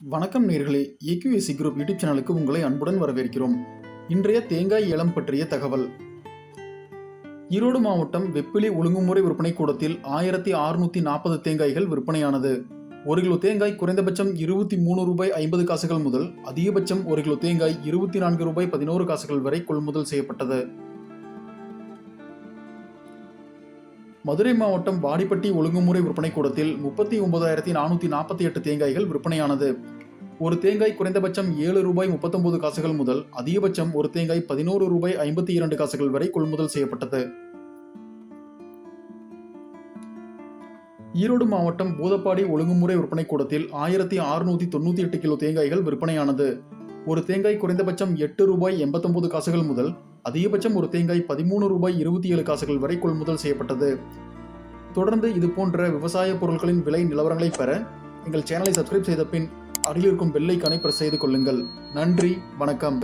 வணக்கம் நேர்களே. AQSC group YouTube சேனலுக்கு உங்களை அன்புடன் வரவேற்கிறோம். இன்றைய தேங்காய் ஏலம் பற்றிய தகவல். ஈரோடு மாவட்டம் வெப்பிலி ஒழுங்குமுறை விற்பனை கூடத்தில் ஆயிரத்தி அறுநூத்தி நாற்பது தேங்காய்கள் விற்பனையானது. ஒரு கிலோ தேங்காய் குறைந்தபட்சம் இருபத்தி மூணு ரூபாய் ஐம்பது காசுகள் முதல் அதிகபட்சம் ஒரு கிலோ தேங்காய் இருபத்தி நான்கு ரூபாய் பதினோரு காசுகள் வரை கொள்முதல் செய்யப்பட்டது. மதுரை மாவட்டம் வாடிப்பட்டி ஒழுங்குமுறை விற்பனை கூடத்தில் முப்பத்தி ஒன்பதாயிரத்தி நானூற்றி நாற்பத்தி எட்டு தேங்காய்கள் விற்பனையானது. ஒரு தேங்காய் குறைந்தபட்சம் ஏழு ரூபாய் முப்பத்தொன்பது காசுகள் முதல் அதிகபட்சம் ஒரு தேங்காய் பதினோரு ரூபாய் ஐம்பத்தி இரண்டு காசுகள் வரை கொள்முதல் செய்யப்பட்டது. ஈரோடு மாவட்டம் பூதப்பாடி ஒழுங்குமுறை விற்பனை கூடத்தில் ஆயிரத்தி அறுநூத்தி தொண்ணூத்தி எட்டு கிலோ தேங்காய்கள் விற்பனையானது. ஒரு தேங்காய் குறைந்தபட்சம் எட்டு ரூபாய் எண்பத்தொன்பது காசுகள் முதல் அதிகபட்சம் ஒரு தேங்காய் பதிமூணு ரூபாய் இருபத்தி ஏழு காசுகள் வரை கொள்முதல் செய்யப்பட்டது. தொடர்ந்து இது போன்ற விவசாய பொருட்களின் விலை நிலவரங்களை பெற எங்கள் சேனலை சப்ஸ்கிரைப் செய்த பின் அருகில் இருக்கும் பெல்லைக்கானை பிரஸ் செய்து கொள்ளுங்கள். நன்றி வணக்கம்.